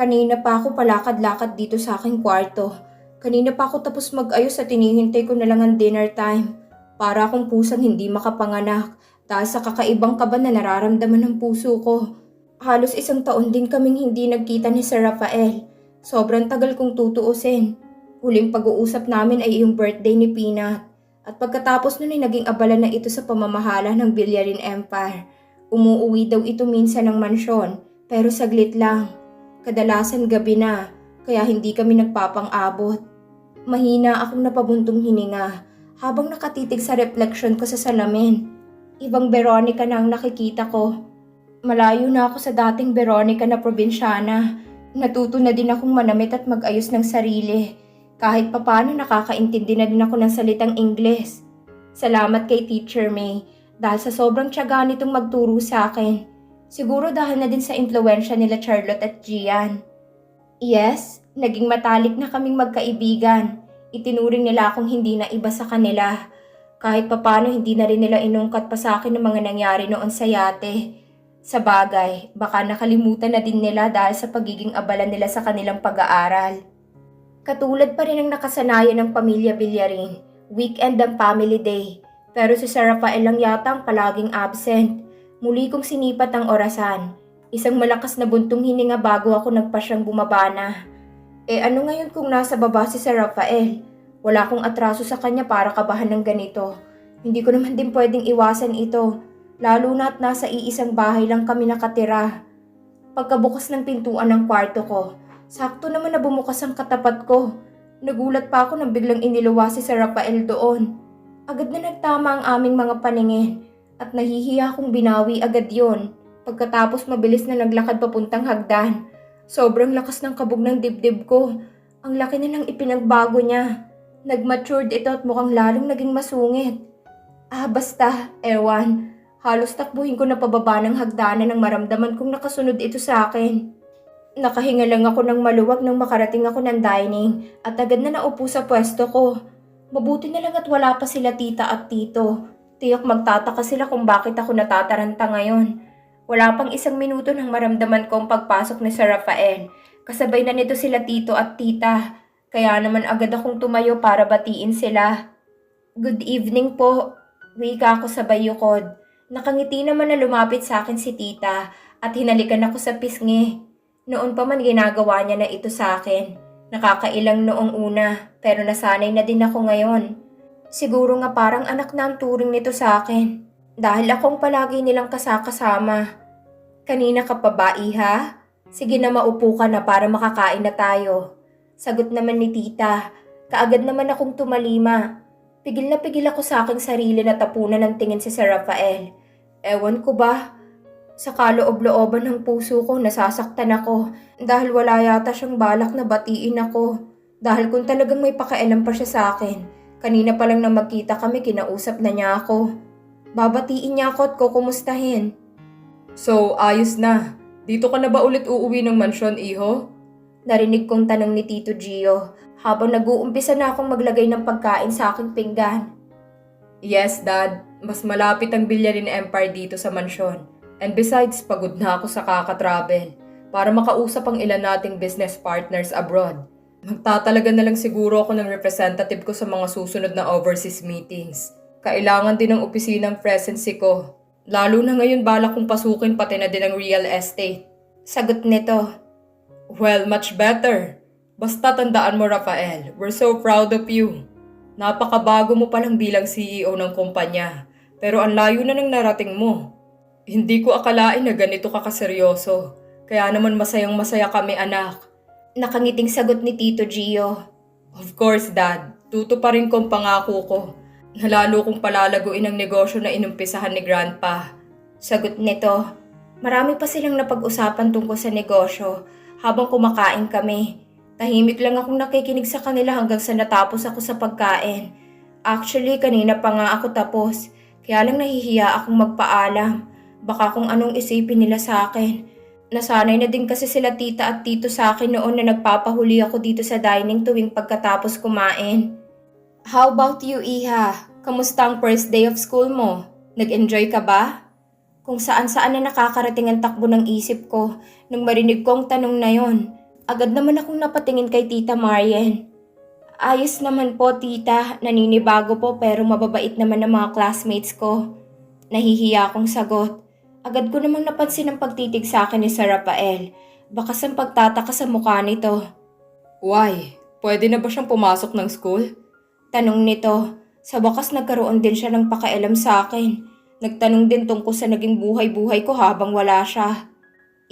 Kanina pa ako palakad-lakad dito sa aking kwarto. Kanina pa ako tapos mag-ayos at tinihintay ko na lang ang dinner time. Para akong pusang hindi makapanganak dahil sa kakaibang kaba na nararamdaman ng puso ko. Halos isang taon din kaming hindi nagkita ni Sir Rafael. Sobrang tagal kong tutuusin. Huling pag-uusap namin ay yung birthday ni Peanut. At pagkatapos nun ay naging abala na ito sa pamamahala ng Villarin Empire. Umuuwi daw ito minsan ng mansyon, pero saglit lang. Kadalasan gabi na, kaya hindi kami nagpapang-abot. Mahina akong napabuntong hininga habang nakatitig sa reflection ko sa salamin. Ibang Veronica na ang nakikita ko. Malayo na ako sa dating Veronica na probinsyana. Natuto na din akong manamit at mag-ayos ng sarili. Kahit papano nakakaintindi na din ako ng salitang Ingles. Salamat kay Teacher May dahil sa sobrang tiyaga nitong magturo sa akin. Siguro dahil na din sa impluensya nila Charlotte at Gian. Yes, naging matalik na kaming magkaibigan. Itinuring nila akong hindi na iba sa kanila. Kahit papano hindi na rin nila inungkat pa sa akin ng mga nangyari noon sa yate. Sa bagay, baka nakalimutan na din nila dahil sa pagiging abala nila sa kanilang pag-aaral. Katulad pa rin ang nakasanayan ng pamilya Villarin, weekend ang family day. Pero si Sir Rafael lang yata ang palaging absent. Muli kong sinipat ang orasan. Isang malakas na buntong hininga bago ako nagpasyang bumaba na. Eh ano ngayon kung nasa baba si Sir Rafael? Wala akong atraso sa kanya para kabahan ng ganito. Hindi ko naman din pwedeng iwasan ito. Lalo na at nasa iisang bahay lang kami nakatira. Pagkabukas ng pintuan ng kwarto ko, sakto naman na bumukas ang katapat ko. Nagulat pa ako nang biglang iniluwa si Sir Rafael doon. Agad na nagtama ang aming mga paningin at nahihiya akong binawi agad yon. Pagkatapos mabilis na naglakad papuntang hagdan. Sobrang lakas ng kabog ng dibdib ko. Ang laki na ng ipinagbago niya. Nag-matured ito at mukhang lalong naging masungit. Ah, basta, ewan. Halos takbuhin ko na pababa ng hagdanan nang maramdaman kong nakasunod ito sa akin. Nakahinga lang ako ng maluwag nang makarating ako ng dining at agad na naupo sa pwesto ko. Mabuti na lang at wala pa sila tita at tito. Tiyak magtataka sila kung bakit ako natataranta ngayon. Wala pang isang minuto nang maramdaman ko ang pagpasok ni Sir Rafael. Kasabay na nito sila tito at tita. Kaya naman agad akong tumayo para batiin sila. Good evening po. Wika ako sa bayukod. Nakangiti naman na lumapit sa akin si tita at hinalikan ako sa pisngi. Noon pa man ginagawa niya na ito sa akin. Nakakailang noong una pero nasanay na din ako ngayon. Siguro nga parang anak na ang turing nito sa akin. Dahil akong palagi nilang kasakasama. Kanina ka pa ba, iha? Sige na maupo ka na para makakain na tayo. Sagot naman ni tita. Kaagad naman akong tumalima. Pigil na pigil ako sa aking sarili na tapunan ng tingin si Sir Rafael. Ewan ko ba? Sa kaloob-looban ng puso ko, nasasaktan ako dahil wala yata siyang balak na batiin ako. Dahil kung talagang may pakialam pa siya sa akin, kanina pa lang na magkita kami, kinausap na niya ako. Babatiin niya ako at kukumustahin. So, ayos na. Dito ka na ba ulit uuwi ng mansyon, iho? Narinig kong tanong ni Tito Gio habang nag-uumpisa na akong maglagay ng pagkain sa aking pinggan. Yes, Dad. Mas malapit ang Villarin Empire dito sa mansyon. And besides, pagod na ako sa kaka-travel para makausap ang ilan nating business partners abroad. Magtatalaga na lang siguro ako ng representative ko sa mga susunod na overseas meetings. Kailangan din ng opisinang presence ko. Lalo na ngayon balak kong pasukin pati na din ang real estate. Sagot nito, Well, much better. Basta tandaan mo, Rafael, we're so proud of you. Napakabago mo palang bilang CEO ng kumpanya, pero ang layo na ng narating mo. Hindi ko akalain na ganito ka kaseryoso, kaya naman masayang masaya kami anak. Nakangiting sagot ni Tito Gio. Of course, Dad, tuto pa rin kong pangako ko. Nalalo kong palalaguin ang negosyo na inumpisahan ni Grandpa. Sagot nito, marami pa silang napag-usapan tungkol sa negosyo habang kumakain kami. Tahimik lang akong nakikinig sa kanila hanggang sa natapos ako sa pagkain. Actually, kanina pa nga ako tapos. Kaya lang nahihiya akong magpaalam. Baka kung anong isipin nila sa akin. Nasanay na din kasi sila tita at tito sa akin noon na nagpapahuli ako dito sa dining tuwing pagkatapos kumain. How about you, Iha? Kamusta ang first day of school mo? Nag-enjoy ka ba? Kung saan-saan na nakakarating ang takbo ng isip ko nang marinig ko ang tanong na yon. Agad naman akong napatingin kay Tita Marian. Ayos naman po, tita. Naninibago po pero mababait naman ang mga classmates ko. Nahihiya akong sagot. Agad ko namang napansin ang pagtitig sa akin ni Sir Rafael. Bakas ang pagtataka sa mukha nito. Why? Pwede na ba siyang pumasok ng school? Tanong nito. Sa wakas nagkaroon din siya ng pakialam sa akin. Nagtanong din tungkol sa naging buhay-buhay ko habang wala siya.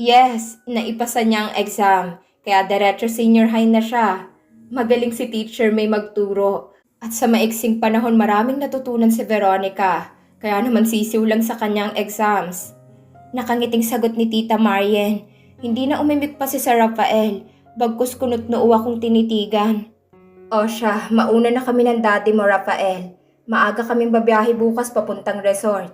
Yes, naipasa niya ang exam. Kaya diretso senior high na siya. Magaling si teacher may magturo. At sa maiksing panahon maraming natutunan si Veronica. Kaya naman sisiw lang sa kanyang exams. Nakangiting sagot ni Tita Marian. Hindi na umimik pa si Sir Rafael. Bagkus kunot noo akong tinitigan. O siya, mauna na kami ng daddy mo, Rafael. Maaga kaming babiyahe bukas papuntang resort.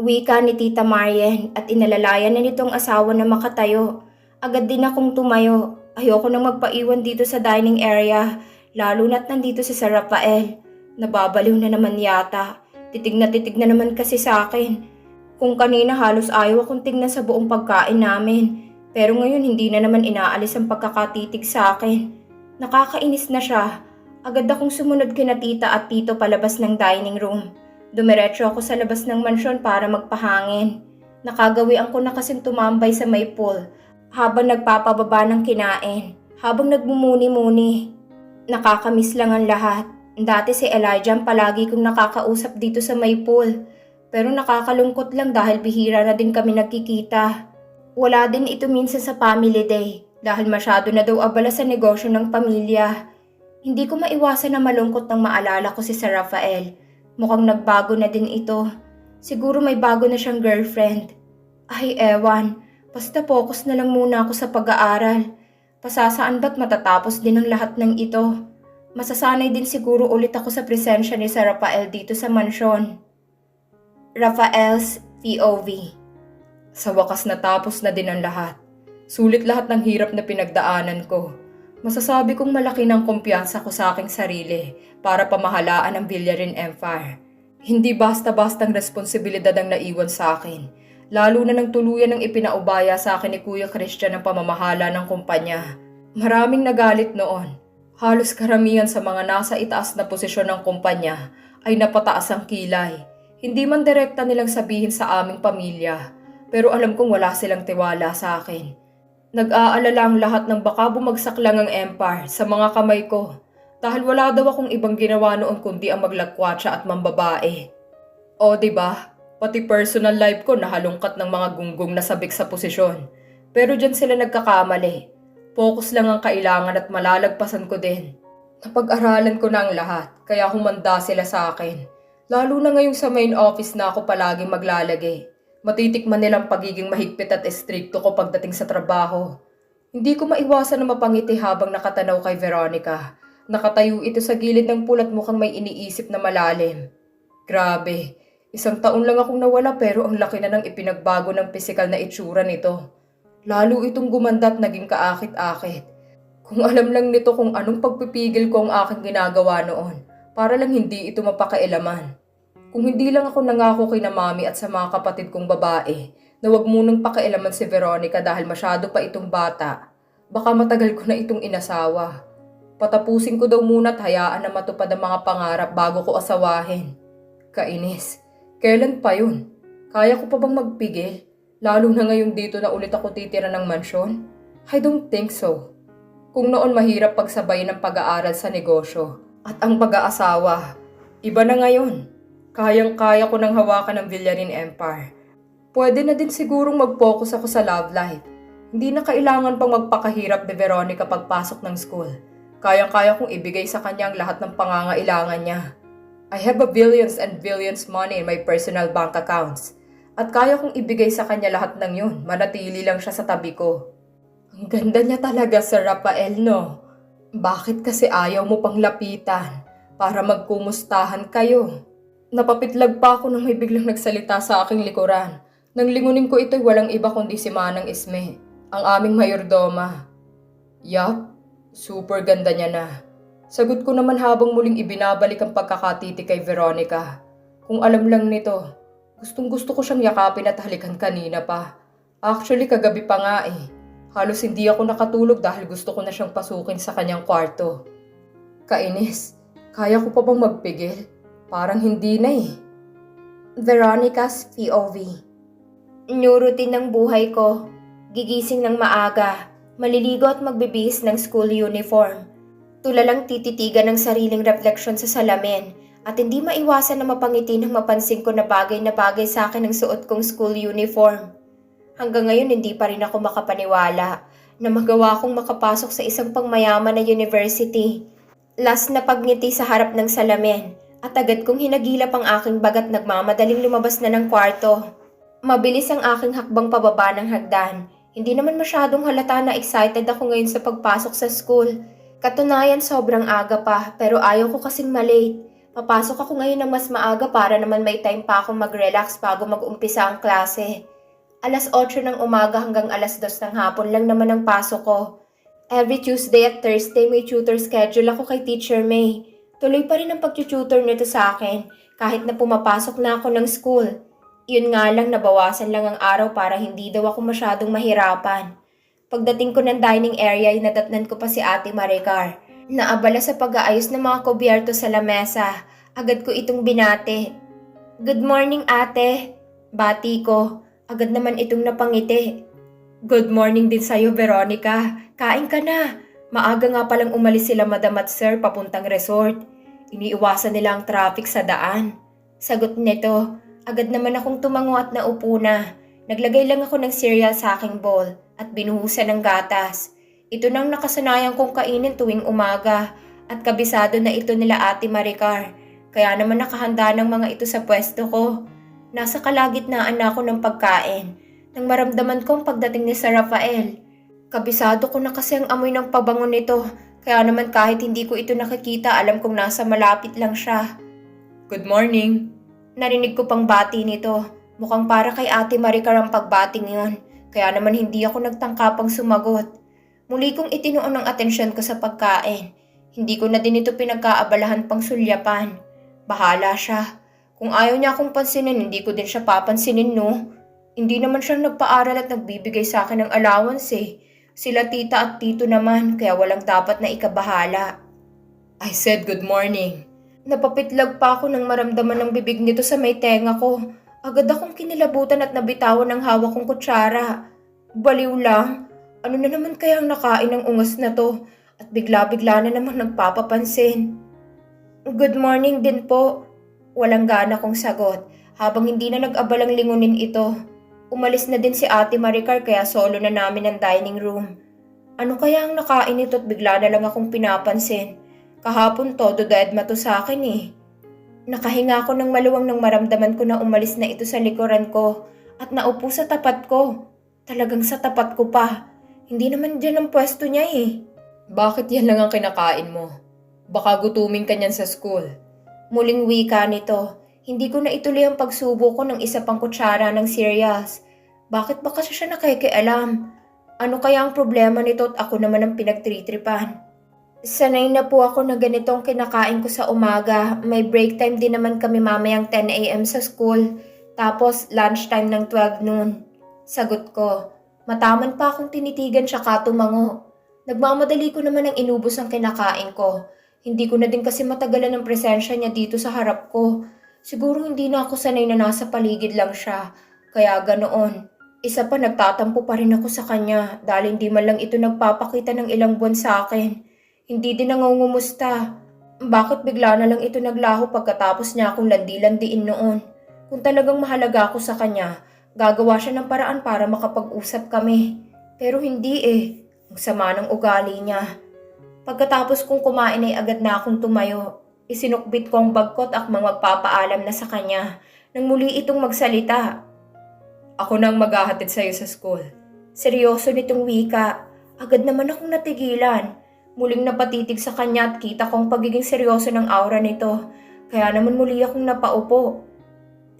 Wika ni Tita Marian at inalalayan na nitong asawa na makatayo. Agad din akong tumayo. Ayoko nang magpaiwan dito sa dining area, lalo na't nandito si Sir Rafael. Nababaliw na naman yata. Titig na titig na naman kasi sa akin. Kung kanina halos ayaw akong tingnan sa buong pagkain namin. Pero ngayon hindi na naman inaalis ang pagkakatitig sa akin. Nakakainis na siya. Agad akong sumunod kina tita at tito palabas ng dining room. Dumiretso ako sa labas ng mansyon para magpahangin. Nakagawian ko na kasing tumambay sa may pool habang nagpapababa ng kinain, habang nagmumuni-muni. Nakakamiss lang ang lahat. Dati si Elijah ang palagi kong nakakausap dito sa may pool. Pero nakakalungkot lang dahil bihira na din kami nagkikita. Wala din ito minsan sa family day dahil masyado na daw abala sa negosyo ng pamilya. Hindi ko maiwasan na malungkot nang maalala ko si Sir Rafael. Mukhang nagbago na din ito. Siguro may bago na siyang girlfriend. Ay ewan, basta focus na lang muna ako sa pag-aaral. Pasasaan ba't matatapos din ang lahat ng ito? Masasanay din siguro ulit ako sa presensya ni Sir Rafael dito sa mansyon. Rafael's POV Sa wakas natapos na din ang lahat. Sulit lahat ng hirap na pinagdaanan ko. Masasabi kong malaki ng kumpiyansa ko sa aking sarili para pamahalaan ang Villarin Empire. Hindi basta-bastang responsibilidad ang naiwan sa akin. Lalo na nang tuluyan ng ipinaubaya sa akin ni Kuya Christian ang pamamahala ng kumpanya. Maraming nagalit noon. Halos karamihan sa mga nasa itaas na posisyon ng kumpanya ay napataas ang kilay. Hindi man direkta nilang sabihin sa aming pamilya, pero alam kong wala silang tiwala sa akin. Nag-aalala ang lahat ng baka bumagsak lang ang empire sa mga kamay ko dahil wala daw akong ibang ginawa noon kundi ang maglagkwatsa at mambabae. O ba? Diba? Pati personal life ko nahalungkat ng mga gunggong na sabik sa posisyon. Pero dyan sila nagkakamali. Focus lang ang kailangan at malalagpasan ko din. Napag-aralan ko na ang lahat, kaya humanda sila sa akin. Lalo na ngayong sa main office na ako palaging maglalagay. Matitikman nilang pagiging mahigpit at estrikto ko pagdating sa trabaho. Hindi ko maiwasan na mapangiti habang nakatanaw kay Veronica. Nakatayo ito sa gilid ng pulat mukhang may iniisip na malalim. Grabe, isang taon lang akong nawala pero ang laki na ng ipinagbago ng pisikal na itsura nito. Lalo itong gumanda at naging kaakit-akit. Kung alam lang nito kung anong pagpipigil ko ang aking ginagawa noon, para lang hindi ito mapakailaman. Kung hindi lang ako nangako kay na mami at sa mga kapatid kong babae na wag munang pakailaman si Veronica dahil masyado pa itong bata, baka matagal ko na itong inasawa. Patapusin ko daw muna at hayaan na matupad ang mga pangarap bago ko asawahin. Kainis. Kailan pa yun? Kaya ko pa bang magpigil? Lalo na ngayon dito na ulit ako titira ng mansyon? I don't think so. Kung noon mahirap pagsabayin ang pag-aaral sa negosyo at ang pag-aasawa, iba na ngayon. Kayang-kaya ko nang hawakan ng Villarin Empire. Pwede na din sigurong mag-focus ako sa love life. Hindi na kailangan pang magpakahirap ni Veronica pagpasok ng school. Kayang-kaya kong ibigay sa kanya ang lahat ng pangangailangan niya. I have a billions and billions money in my personal bank accounts. At kaya kong ibigay sa kanya lahat ng yun, manatili lang siya sa tabi ko. Ang ganda niya talaga, Sir Rafael, no? Bakit kasi ayaw mo pang lapitan para magkumustahan kayo? Napapitlag pa ako nang may biglang nagsalita sa aking likuran. Nang lingunin ko ito'y walang iba kundi si Manang Isme, ang aming mayordoma. Yup, super ganda niya na. Sagot ko naman habang muling ibinabalik ang pagkakatiti kay Veronica. Kung alam lang nito, gustong gusto ko siyang yakapin at halikan kanina pa. Actually, kagabi pa nga eh. Halos hindi ako nakatulog dahil gusto ko na siyang pasukin sa kanyang kwarto. Kainis, kaya ko pa bang magpigil? Parang hindi na eh. Veronica's POV New routine ng buhay ko. Gigising ng maaga, maliligo at magbibihis ng school uniform. Tulalang tititigan ng sariling refleksyon sa salamin at hindi maiwasan na mapangiti nang mapansin ko na bagay na bagay sa akin ang suot kong school uniform. Hanggang ngayon hindi pa rin ako makapaniwala na magawa kong makapasok sa isang pangmayaman na university. Last na pagngiti sa harap ng salamin at agad kong hinagilap ang aking bagat nagmamadaling lumabas na ng kwarto. Mabilis ang aking hakbang pababa ng hagdan. Hindi naman masyadong halata na excited ako ngayon sa pagpasok sa school. Katunayan sobrang aga pa pero ayaw ko kasing malate. Papasok ako ngayon ng mas maaga para naman may time pa akong mag-relax bago mag-umpisa ang klase. Alas 8 ng umaga hanggang alas 2 ng hapon lang naman ang pasok ko. Every Tuesday at Thursday may tutor schedule ako kay Teacher May. Tuloy pa rin ang pag-tutor nito sa akin kahit na pumapasok na ako ng school. Yun nga lang nabawasan lang ang araw para hindi daw ako masyadong mahirapan. Pagdating ko ng dining area, inadatnan ko pa si Ate Maricar. Naabala sa pag-aayos ng mga kubyerto sa lamesa. Agad ko itong binate. Good morning, ate. Bati ko. Agad naman itong napangiti. Good morning din sa'yo, Veronica. Kain ka na. Maaga nga palang umalis sila madam at sir papuntang resort. Iniiwasan nila ang traffic sa daan. Sagot nito. Agad naman akong tumango at naupo na. Naglagay lang ako ng cereal sa aking bowl at binuhusan ng gatas. Ito nang nakasanayan kong kainin tuwing umaga at kabisado na ito nila Ate Maricar. Kaya naman nakahanda ng mga ito sa pwesto ko. Nasa kalagitnaan na ako ng pagkain nang maramdaman ko ang pagdating ni Sir Rafael. Kabisado ko na kasi ang amoy ng pabango nito kaya naman kahit hindi ko ito nakikita alam kong nasa malapit lang siya. Good morning. Narinig ko pang bati nito. Mukhang para kay Ate Maricar ang pagbating yon. Kaya naman hindi ako nagtangkapang sumagot. Muli kong itinuon ang atensyon ko sa pagkain. Hindi ko na din ito pinagkaabalahan pang sulyapan. Bahala siya. Kung ayaw niya akong pansinin, hindi ko din siya papansinin, no? Hindi naman siyang nagpaaral at nagbibigay sa akin ng allowance eh. Sila tita at tito naman, kaya walang dapat na ikabahala. I said good morning. Napapitlag pa ako nang maramdaman ng bibig nito sa may tenga ko. Agad akong kinilabutan at nabitawan ng hawak kong kutsara. Baliw lang. Ano na naman kayang nakain ng ungas na to? At bigla-bigla na naman nagpapapansin. Good morning din po. Walang gana kong sagot habang hindi na nag-abalang lingunin ito. Umalis na din si Ate Maricar kaya solo na namin ang dining room. Ano kaya ang nakain ito at bigla na lang akong pinapansin? Kahapon todo daedma to sa akin eh. Nakahinga ako ng maluwang nang maramdaman ko na umalis na ito sa likuran ko at naupo sa tapat ko. Talagang sa tapat ko pa. Hindi naman dyan ang pwesto niya eh. Bakit yan lang ang kinakain mo? Baka gutumin ka niyan sa school. Muling wika nito. Hindi ko na ituloy ang pagsubo ko ng isa pang kutsara ng cereals. Bakit ba kasi siya nakikialam? Ano kaya ang problema nito at ako naman ang pinagtritripan? Sanay na po ako na ganitong kinakain ko sa umaga. May break time din naman kami mamayang 10 a.m. sa school. Tapos lunchtime ng 12 noon. Sagot ko. Mataman pa akong tinitigan siya katumango. Nagmamadali ko naman ang inubos ang kinakain ko. Hindi ko na din kasi matagalan ng presensya niya dito sa harap ko. Siguro hindi na ako sanay na nasa paligid lang siya. Kaya ganoon. Isa pa nagtatampo pa rin ako sa kanya dahil hindi man lang ito nagpapakita ng ilang buwan sa akin. Hindi din nangungumusta. Bakit bigla na lang ito naglaho pagkatapos niya akong landi-landiin noon? Kung talagang mahalaga ako sa kanya, gagawa siya ng paraan para makapag-usap kami. Pero hindi eh. Ang sama ng ugali niya. Pagkatapos kong kumain ay agad na akong tumayo. Isinukbit ko ang bagkot mga magpapaalam na sa kanya nang muli itong magsalita. Ako nang maghahatid sa'yo sa school. Seryoso nitong wika. Agad naman akong natigilan. Muling napatitig sa kanya at kita kong pagiging seryoso ng aura nito. Kaya naman muli akong napaupo.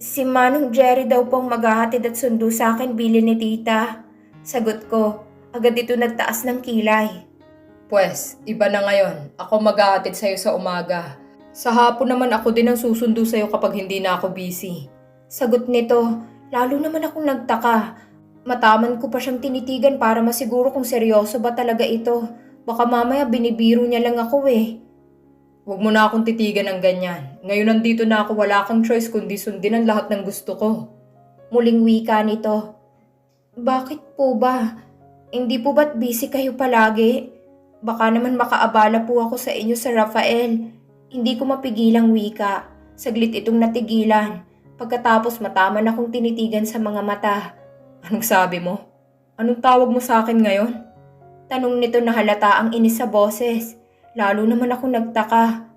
Si Manong Jerry daw pong maghahatid at sundo sa akin bili ni tita. Sagot ko, agad ito nagtaas ng kilay. Pwes, iba na ngayon. Ako maghahatid sa'yo sa umaga. Sa hapon naman ako din ang susundo sa'yo kapag hindi na ako busy. Sagot nito, lalo naman akong nagtaka. Mataman ko pa siyang tinitigan para masiguro kung seryoso ba talaga ito. Baka mamaya binibiro niya lang ako eh. Huwag mo na akong titigan ng ganyan. Ngayon nandito na ako, wala kang choice kundi sundin ang lahat ng gusto ko. Muling wika nito. Bakit po ba? Hindi po ba't busy kayo palagi? Baka naman makaabala po ako sa inyo sa Rafael. Hindi ko mapigilang wika. Saglit itong natigilan. Pagkatapos mataman akong tinitigan sa mga mata. Anong sabi mo? Anong tawag mo sa akin ngayon? Tanong nito na halata ang inis sa boses. Lalo naman ako nagtaka.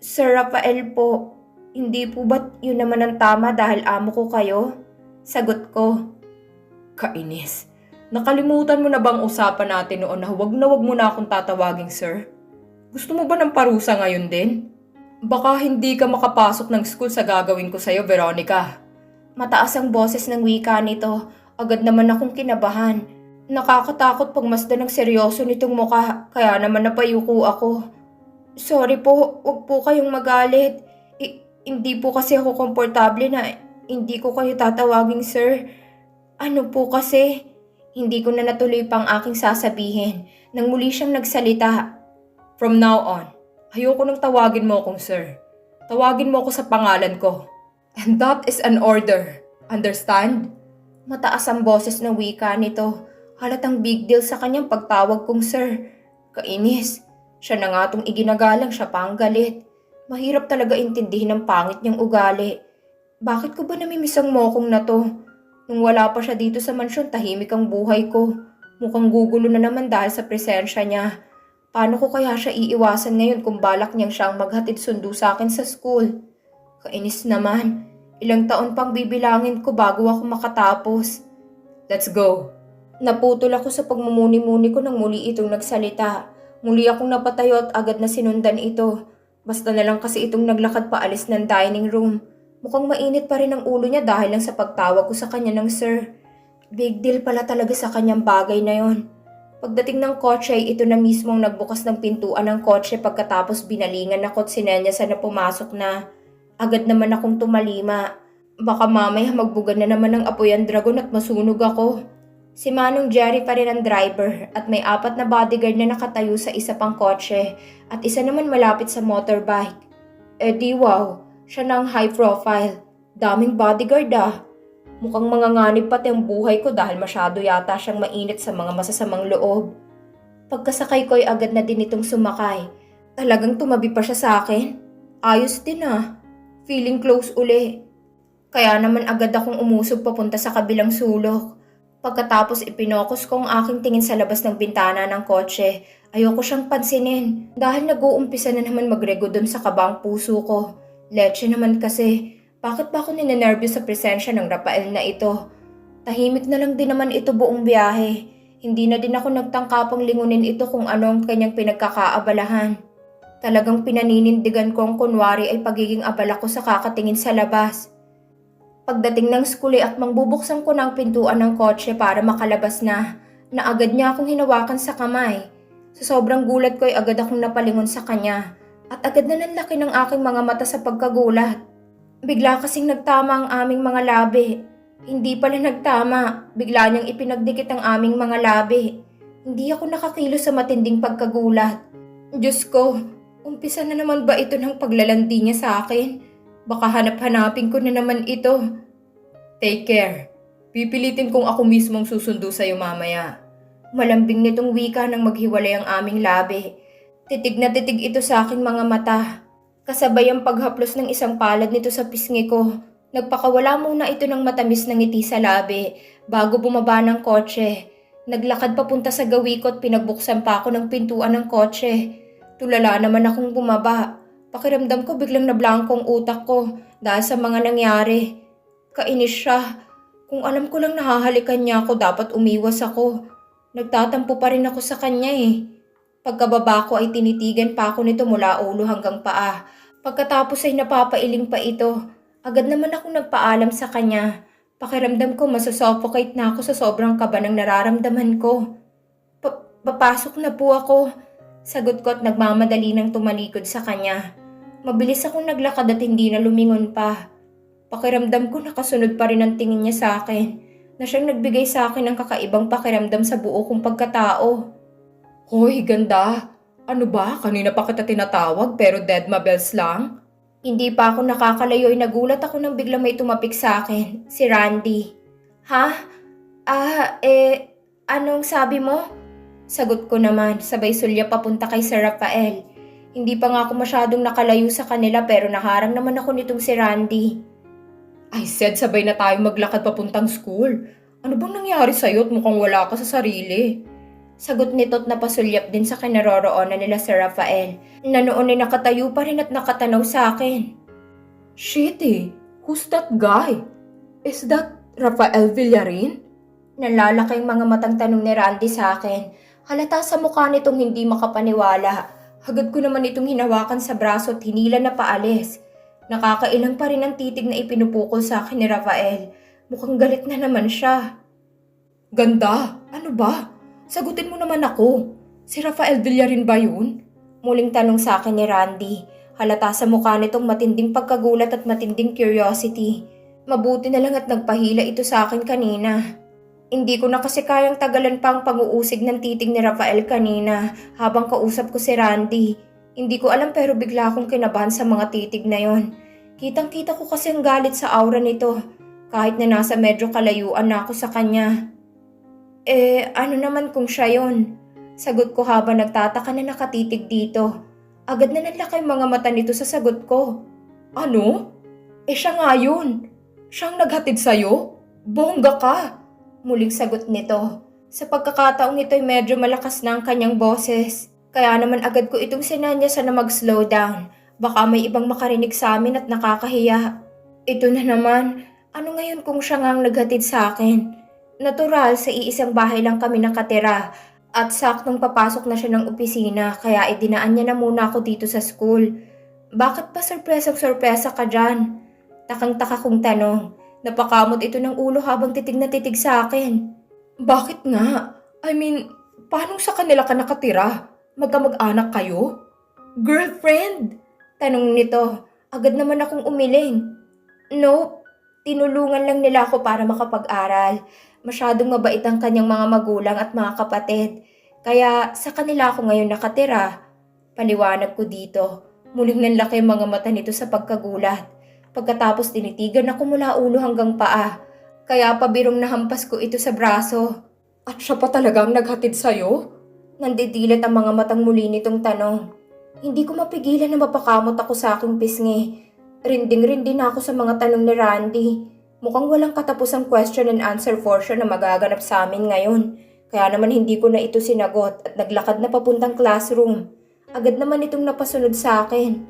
Sir Rafael po, hindi po ba't yun naman ang tama dahil amo ko kayo? Sagot ko. Kainis. Nakalimutan mo na bang usapan natin noon na huwag na huwag mo na akong tatawaging sir? Gusto mo ba ng parusa ngayon din? Baka hindi ka makapasok ng school sa gagawin ko sa'yo, Veronica. Mataas ang boses ng wika nito. Agad naman akong kinabahan. Nakakatakot pag masdan ng seryoso nitong muka, kaya naman napayuko ako. Sorry po, wag po kayong magalit. I- hindi po kasi ako komportable na hindi ko kayo tatawaging sir. Ano po kasi? Hindi ko na natuloy pang aking sasabihin nang muli siyang nagsalita. From now on, ayoko nang tawagin mo akong sir. Tawagin mo ako sa pangalan ko. And that is an order. Understand? Mataas ang boses ng wika nito. Halatang big deal sa kanyang pagtawag kong sir. Kainis. Siya na nga tong iginagalang siya pa ang galit. Mahirap talaga intindihin ang pangit niyang ugali. Bakit ko ba namimiss ang mokong na to? Nung wala pa siya dito sa mansyon, tahimik ang buhay ko. Mukhang gugulo na naman dahil sa presensya niya. Paano ko kaya siya iiwasan ngayon kung balak niyang siyang maghatid sundo sa akin sa school? Kainis naman. Ilang taon pang bibilangin ko bago ako makatapos. Let's go. Naputol ako sa pagmumuni-muni ko nang muli itong nagsalita. Muli akong napatayo at agad na sinundan ito. Basta na lang kasi itong naglakad paalis ng dining room. Mukhang mainit pa rin ang ulo niya dahil lang sa pagtawag ko sa kanya ng sir. Big deal pala talaga sa kanyang bagay na yon. Pagdating ng kotse ay ito na mismo ang nagbukas ng pintuan ng kotse pagkatapos binalingan ako at sinenyasan na pumasok na. Agad naman akong tumalima. Baka mamaya magbugan na naman ng apoy ang dragon at masunog ako. Si Manong Jerry pa rin ang driver at may apat na bodyguard na nakatayo sa isa pang kotse at isa naman malapit sa motorbike. Eh di wow, siya na ang high profile. Daming bodyguard ah. Mukhang manganganib pati ang buhay ko dahil masyado yata siyang mainit sa mga masasamang loob. Pagkasakay ko ay agad na din itong sumakay. Talagang tumabi pa siya sa akin. Ayos din ah. Feeling close uli. Kaya naman agad akong umusog papunta sa kabilang sulok. Pagkatapos ipinokos ko ang aking tingin sa labas ng bintana ng kotse, ayoko siyang pansinin dahil nag-uumpisa na naman magrego dun sa kabang puso ko. Leche naman kasi, bakit ba ako ninenervyos sa presensya ng Rafael na ito? Tahimik na lang din naman ito buong biyahe. Hindi na din ako nagtangkapang lingunin ito kung ano ang kanyang pinagkakaabalahan. Talagang pinaninindigan ko ang kunwari ay pagiging abala ko sa kakatingin sa labas. Pagdating ng skuli at mangbubuksan ko ng pintuan ng kotse para makalabas na, na agad niya akong hinawakan sa kamay. Sa sobrang gulat ko ay agad akong napalingon sa kanya at agad na nanlaki ng aking mga mata sa pagkagulat. Bigla kasing nagtama ang aming mga labi. Hindi pala nagtama, bigla niyang ipinagdikit ang aming mga labi. Hindi ako nakakilo sa matinding pagkagulat. Diyos ko, umpisa na naman ba ito ng paglalandi niya sa akin? Baka hanap-hanapin ko na naman ito. Take care. Pipilitin kong ako mismong susundo sa'yo mamaya. Malambing nitong wika nang maghiwalay ang aming labi. Titig na titig ito sa aking mga mata. Kasabay ang paghaplos ng isang palad nito sa pisngi ko. Nagpakawala muna ito ng matamis na ngiti sa labi bago bumaba ng kotse. Naglakad papunta sa gawi ko at pinagbuksan pa ako ng pintuan ng kotse. Tulala naman akong bumaba. Pakiramdam ko biglang nablangkong utak ko dahil sa mga nangyari. Kainis siya. Kung alam ko lang nahahalikan niya ako, dapat umiwas ako. Nagtatampo pa rin ako sa kanya eh. Pagkababa ko ay tinitigan pa ako nito mula ulo hanggang paa. Pagkatapos ay napapailing pa ito. Agad naman akong nagpaalam sa kanya. Pakiramdam ko masasuffocate na ako sa sobrang kaba ng nararamdaman ko. Pa- papasok na po ako. Sagot ko at nagmamadali ng tumalikod sa kanya. Mabilis akong naglakad at hindi na lumingon pa. Pakiramdam ko nakasunod pa rin ang tingin niya sa akin. na siyang nagbigay sa akin ng kakaibang pakiramdam sa buo kong pagkatao. Hoy, ganda. Ano ba? Kanina pa kita tinatawag pero dead mabels lang? Hindi pa ako nakakalayo ay nagulat ako nang biglang may tumapik sa akin, si Randy. Ha? Ah, eh, anong sabi mo? Sagot ko naman, sabay sulya papunta kay Sir Rafael. Hindi pa nga ako masyadong nakalayo sa kanila pero naharang naman ako nitong si Randy. I said sabay na tayo maglakad papuntang school. Ano bang nangyari sa'yo at mukhang wala ka sa sarili? Sagot nito't napasulyap din sa kinaroroonan nila Sir Rafael na noon ay nakatayo pa rin at nakatanaw sa akin. Shit eh. Who's that guy? Is that Rafael Villarin? Nalalaki ang mga matang tanong ni Randy sa akin. Halata sa mukha nitong hindi makapaniwala. Hagad ko naman itong hinawakan sa braso at hinila na paalis. Nakakailang pa rin ang titig na ipinupukol sa akin ni Rafael. Mukhang galit na naman siya. Ganda. Ano ba? Sagutin mo naman ako. Si Rafael Villarin ba yun? Muling tanong sa akin ni Randy. Halata sa mukha nitong matinding pagkagulat at matinding curiosity. Mabuti na lang at nagpahila ito sa akin kanina. Hindi ko na kasi kayang tagalan pa ang pag-uusig ng titig ni Rafael kanina habang kausap ko si Randy. Hindi ko alam pero bigla akong kinabahan sa mga titig na yon. Kitang kita ko kasi ang galit sa aura nito kahit na nasa medyo kalayuan na ako sa kanya. Eh, ano naman kung siya yon? Sagot ko habang nagtataka na nakatitig dito. Agad na nalaki ang mga mata nito sa sagot ko. Ano? Eh siya nga yun. Siyang naghatid sa'yo? Bongga ka. Muling sagot nito. Sa pagkakataong ito ay medyo malakas na ang kanyang boses. Kaya naman agad ko itong sinanya na mag-slow down. Baka may ibang makarinig sa amin at nakakahiya. Ito na naman. Ano ngayon kung siya nga ang naghatid sa akin? Natural, sa iisang bahay lang kami nakatira. At saktong papasok na siya ng opisina kaya idinaan niya na muna ako dito sa school. Bakit pa sorpresang-sorpresa ka dyan? Takang-taka kong tanong. Napakamot ito ng ulo habang titig na titig sa akin. Bakit nga? I mean, paano sa kanila ka nakatira? Magkamag-anak kayo? Girlfriend? Tanong nito. Agad naman akong umiling. Nope. Tinulungan lang nila ako para makapag-aral. Masyadong mabait ang kanyang mga magulang at mga kapatid. Kaya sa kanila ako ngayon nakatira. Paliwanag ko dito. Muling nanlaki ang mga mata nito sa pagkagulat. Pagkatapos tinitigan ako mula ulo hanggang paa. Kaya pabirong nahampas ko ito sa braso. At siya pa talagang naghatid sa'yo? Nandidilat ang mga matang muli nitong tanong. Hindi ko mapigilan na mapakamot ako sa aking pisngi. Rinding-rindi na ako sa mga tanong ni Randy. Mukhang walang katapusang question and answer portion na magaganap sa amin ngayon. Kaya naman hindi ko na ito sinagot at naglakad na papuntang classroom. Agad naman itong napasunod sa akin.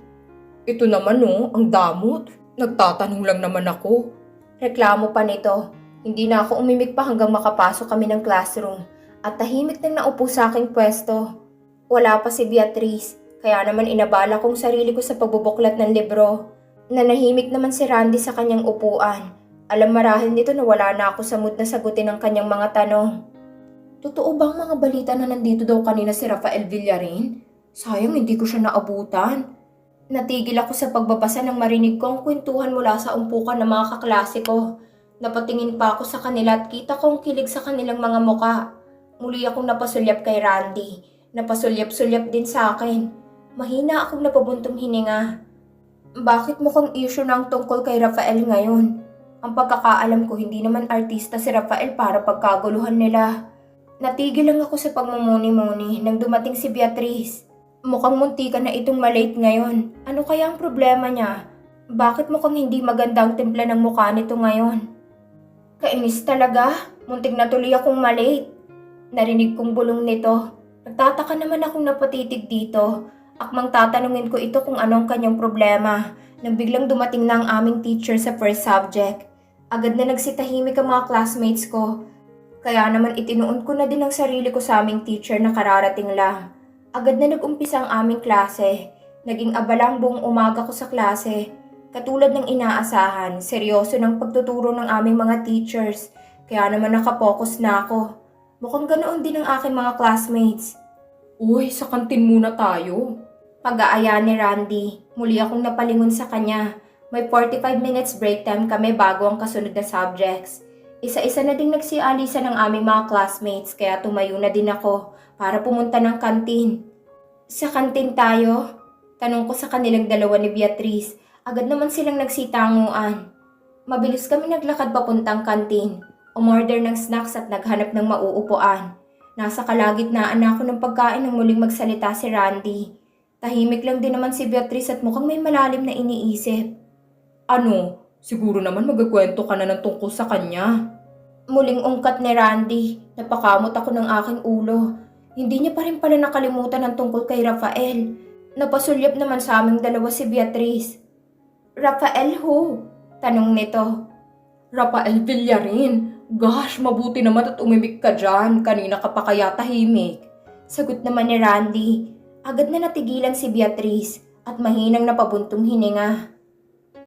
Ito naman no, ang damot. Nagtatanong lang naman ako. Reklamo pa nito. Hindi na ako umimik pa hanggang makapasok kami ng classroom. At tahimik nang naupo sa aking pwesto. Wala pa si Beatrice. Kaya naman inabala kong sarili ko sa pagbubuklat ng libro. Nanahimik naman si Randy sa kanyang upuan. Alam marahil nito na wala na ako sa mood na sagutin ang kanyang mga tanong. Totoo bang mga balita na nandito daw kanina si Rafael Villarin? Sayang hindi ko siya naabutan. Natigil ako sa pagbabasa nang marinig ko ang kwentuhan mula sa umpukan ng mga kaklase ko. Napatingin pa ako sa kanila at kita kong kilig sa kanilang mga muka. Muli akong napasulyap kay Randy. Napasulyap-sulyap din sa akin. Mahina akong napabuntong hininga. Bakit mukhang issue ang tungkol kay Rafael ngayon? Ang pagkakaalam ko hindi naman artista si Rafael para pagkaguluhan nila. Natigil lang ako sa pagmumuni-muni nang dumating si Beatrice. Mukhang muntika na itong malate ngayon. Ano kaya ang problema niya? Bakit mukhang hindi maganda ang timpla ng mukha nito ngayon? Kainis talaga. Muntik na tuloy akong malate. Narinig kong bulong nito. Nagtataka naman akong napatitig dito. Akmang tatanungin ko ito kung anong kanyang problema. Nang biglang dumating na ang aming teacher sa first subject. Agad na nagsitahimik ang mga classmates ko. Kaya naman itinuon ko na din ang sarili ko sa aming teacher na kararating lang. Agad na nag-umpisa ang aming klase. Naging abala ang buong umaga ko sa klase. Katulad ng inaasahan, seryoso ng pagtuturo ng aming mga teachers. Kaya naman nakapokus na ako. Mukhang ganoon din ang aking mga classmates. Uy, sa kantin muna tayo. Pag-aaya ni Randy, muli akong napalingon sa kanya. May 45 minutes break time kami bago ang kasunod na subjects. Isa-isa na ding nagsialisa ng aming mga classmates kaya tumayo na din ako para pumunta ng kantin. Sa kantin tayo? Tanong ko sa kanilang dalawa ni Beatrice. Agad naman silang nagsitanguan. Mabilis kami naglakad papuntang kantin. Umorder ng snacks at naghanap ng mauupuan. Nasa kalagitnaan na ako ng pagkain nang muling magsalita si Randy. Tahimik lang din naman si Beatrice at mukhang may malalim na iniisip. Ano? Siguro naman magkikwento ka na ng tungkol sa kanya. Muling ungkat ni Randy, napakamot ako ng aking ulo. Hindi niya pa rin pala nakalimutan ang tungkol kay Rafael. Napasulyap naman sa aming dalawa si Beatrice. Rafael who? Tanong nito. Rafael Villarin. Gosh, mabuti naman at umimik ka dyan. Kanina ka pa kaya tahimik. Sagot naman ni Randy. Agad na natigilan si Beatrice at mahinang napabuntong hininga.